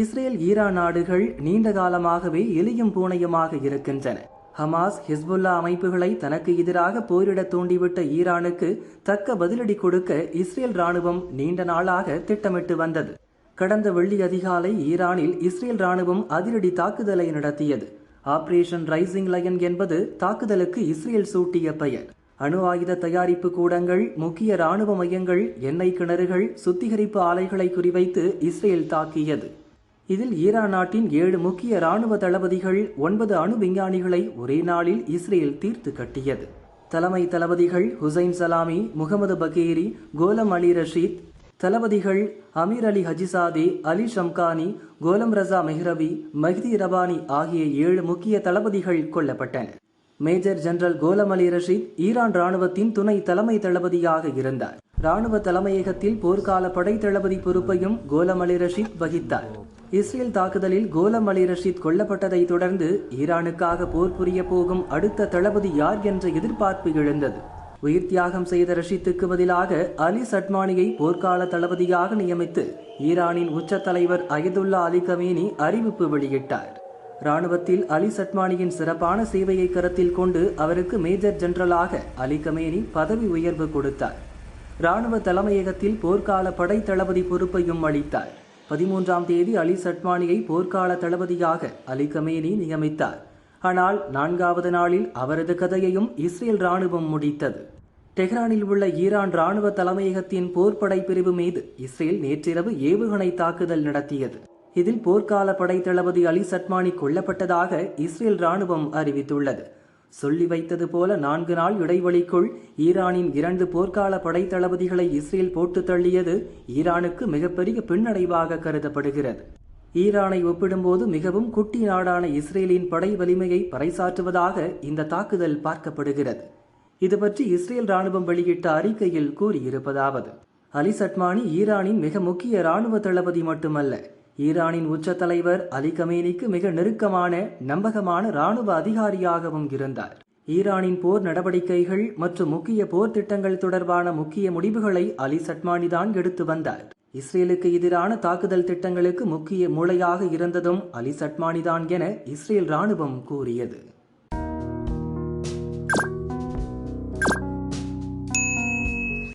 Israel Iran நாடுகள் நீண்ட காலமாகவே எலியும் பூனையுமாக இருக்கின்றன. ஹமாஸ் ஹிஸ்புல்லா அமைப்புகளை தனக்கு எதிராக போரிட தூண்டிவிட்ட ஈரானுக்கு தக்க பதிலடி கொடுக்க இஸ்ரேல் ராணுவம் நீண்ட நாளாக திட்டமிட்டு வந்தது. கடந்த வெள்ளி அதிகாலை ஈரானில் இஸ்ரேல் ராணுவம் அதிரடி தாக்குதலை நடத்தியது. ஆபரேஷன் ரைசிங் லயன் என்பது தாக்குதலுக்கு இஸ்ரேல் சூட்டிய பெயர். அணு ஆயுத தயாரிப்பு கூடங்கள் முக்கிய ராணுவ மையங்கள் எண்ணெய் கிணறுகள் சுத்திகரிப்பு ஆலைகளை குறிவைத்து இஸ்ரேல் தாக்கியது. இதில் ஈரான் நாட்டின் ஏழு முக்கிய ராணுவ தளபதிகள் ஒன்பது அணு விஞ்ஞானிகளை ஒரே நாளில் இஸ்ரேல் தீர்த்து கட்டியது. தலைமை தளபதிகள் ஹுசைன் சலாமி முகமது பகேரி கோலம் அலி ரஷீத் தளபதிகள் அமீர் அலி ஹஜிசாதே அலி ஷம்கானி கோலம் ரசா மெஹ்ரவி மஹ்தி ரபானி ஆகிய ஏழு முக்கிய தளபதிகள் கொல்லப்பட்டனர் மேஜர் ஜெனரல் கோலம் அலி ரஷீத் ஈரான் ராணுவத்தின் துணை தலைமை தளபதியாக இருந்தார். ராணுவ தலைமையகத்தில் போர்க்கால படை தளபதி பொறுப்பையும் கோலம் அலி ரஷீத் வகித்தார். இஸ்ரேல் தாக்குதலில் கோலம் அலி ரஷீத் கொல்லப்பட்டதை தொடர்ந்து ஈரானுக்காக போர் புரிய போகும் அடுத்த தளபதி யார் என்ற எதிர்பார்ப்பு எழுந்தது. உயிர் தியாகம் செய்த ரஷீத்துக்கு பதிலாக அலி சட்மானியை போர்க்கால தளபதியாக நியமித்து ஈரானின் உச்ச தலைவர் அயதுல்லா அலி கமேனி அறிவிப்பு வெளியிட்டார். ராணுவத்தில் அலி சட்மானியின் சிறப்பான சேவையை கருத்தில் கொண்டு அவருக்கு மேஜர் ஜெனரலாக அலி கமேனி பதவி உயர்வு கொடுத்தார். ராணுவ தலைமையகத்தில் போர்க்கால படை தளபதி பொறுப்பையும் அளித்தார். பதிமூன்றாம் தேதி அலி சட்மானியை போர்க்கால தளபதியாக அலி கமேனி நியமித்தார். ஆனால் நான்காவது நாளில் அவரது கதையையும் இஸ்ரேல் ராணுவம் முடித்தது. டெஹ்ரானில் உள்ள ஈரான் ராணுவ தலைமையகத்தின் போர்ப்படை பிரிவு மீது இஸ்ரேல் நேற்றிரவு ஏவுகணை தாக்குதல் நடத்தியது. இதில் போர்க்கால படை தளபதி அலி சட்மானி கொல்லப்பட்டதாக இஸ்ரேல் ராணுவம் அறிவித்துள்ளது. சொல்லி வைத்தது போல நான்கு நாள் இடைவெளிக்குள் ஈரானின் இரண்டு போர்க்கால படைத்தளபதிகளை இஸ்ரேல் போட்டு தள்ளியது ஈரானுக்கு மிகப்பெரிய பின்னடைவாக கருதப்படுகிறது. ஈரானை ஒப்பிடும்போது மிகவும் குட்டி நாடான இஸ்ரேலின் படை வலிமையை பறைசாற்றுவதாக இந்த தாக்குதல் பார்க்கப்படுகிறது. இது பற்றி இஸ்ரேல் ராணுவம் வெளியிட்ட அறிக்கையில் கூறியிருப்பதாவது. அலி சட்மானி ஈரானின் மிக முக்கிய ராணுவ தளபதி மட்டுமல்ல ஈரானின் உச்ச தலைவர் அலி கமேனிக்கு மிக நெருக்கமான நம்பகமான ராணுவ அதிகாரியாகவும் இருந்தார். ஈரானின் போர் நடவடிக்கைகள் மற்றும் முக்கிய போர் திட்டங்கள் தொடர்பான முக்கிய முடிவுகளை அலி சட்மானி தான் எடுத்து வந்தார். இஸ்ரேலுக்கு எதிரான தாக்குதல் திட்டங்களுக்கு முக்கிய மூளையாக இருந்ததும் அலி சட்மானிதான் என இஸ்ரேல் ராணுவம் கூறியது.